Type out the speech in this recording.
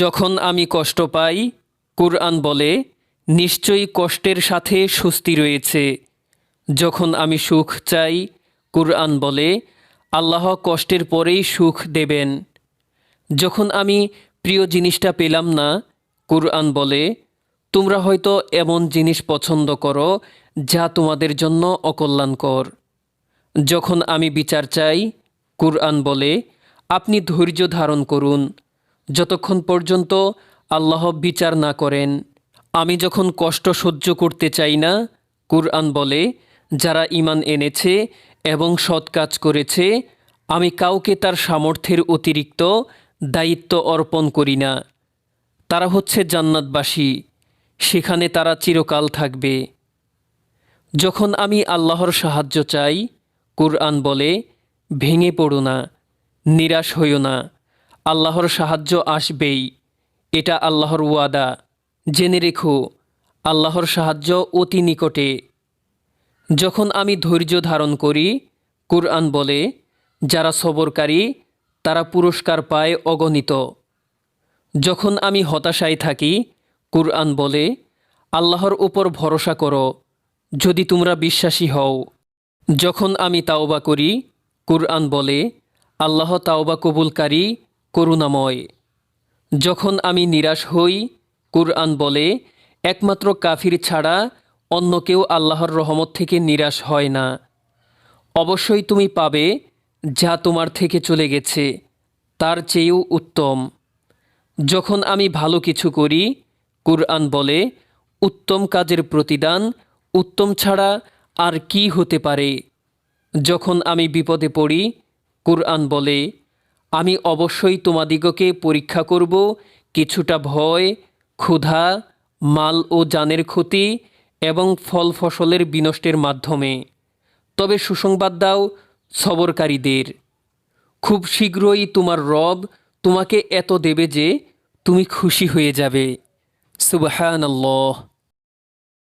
যখন আমি কষ্ট পাই, কুরআন বলে, নিশ্চয়ই কষ্টের সাথে স্বস্তি রয়েছে। যখন আমি সুখ চাই, কুরআন বলে, আল্লাহ কষ্টের পরেই সুখ দেবেন। যখন আমি প্রিয় জিনিসটা পেলাম না, কুরআন বলে, তোমরা হয়তো এমন জিনিস পছন্দ করো, যা তোমাদের জন্য অকল্যাণকর। যখন আমি বিচার চাই, কুরআন বলে, আপনি ধৈর্য ধারণ করুন। যতক্ষণ পর্যন্ত আল্লাহ বিচার না করেন, আমি যখন কষ্ট সহ্য করতে চাই না, কুরআন বলে, যারা ইমান এনেছে এবং সৎ কাজ করেছে, আমি কাউকে তার সামর্থ্যের অতিরিক্ত দায়িত্ব অর্পণ করি না। তারা হচ্ছে জান্নাতবাসী, সেখানে তারা চিরকাল থাকবে। যখন আমি আল্লাহর সাহায্য চাই, কুরআন বলে, ভেঙে পড়ো না, নিরাশ হইও না। আল্লাহর সাহায্য আসবেই। এটা আল্লাহর ওয়াদা। জেনে রেখো, আল্লাহর সাহায্য অতি নিকটে। যখন আমি ধৈর্য ধারণ করি, কুরআন বলে, যারা সবরকারী, তারা পুরস্কার পায় অগণিত। যখন আমি হতাশায় থাকি, কুরআন বলে, আল্লাহর উপর ভরসা করো, যদি তোমরা বিশ্বাসী হও। যখন আমি তাওবা করি, কুরআন বলে, আল্লাহ তাওবা কবুলকারী করুণাময়। যখন আমি নিরাশ হই, কুরআন বলে, একমাত্র কাফির ছাড়া অন্য কেউ আল্লাহর রহমত থেকে নিরাশ হয় না। অবশ্যই তুমি পাবে যা তোমার থেকে চলে গেছে, তার চেয়েও উত্তম। যখন আমি ভালো কিছু করি, কুরআন বলে, উত্তম কাজের প্রতিদান, উত্তম ছাড়া আর কি হতে পারে? যখন আমি বিপদে পড়ি, কুরআন বলে আমি অবশ্যই তোমাদিগকে পরীক্ষা করব, কিছুটা ভয়, ক্ষুধা, মাল ও জানের ক্ষতি এবং ফল ফসলের বিনষ্টের মাধ্যমে। তবে সুসংবাদ দাও সবরকারীদের। খুব শীঘ্রই তোমার রব তোমাকে এত দেবে যে তুমি খুশি হয়ে যাবে। সুবাহান আল্লাহ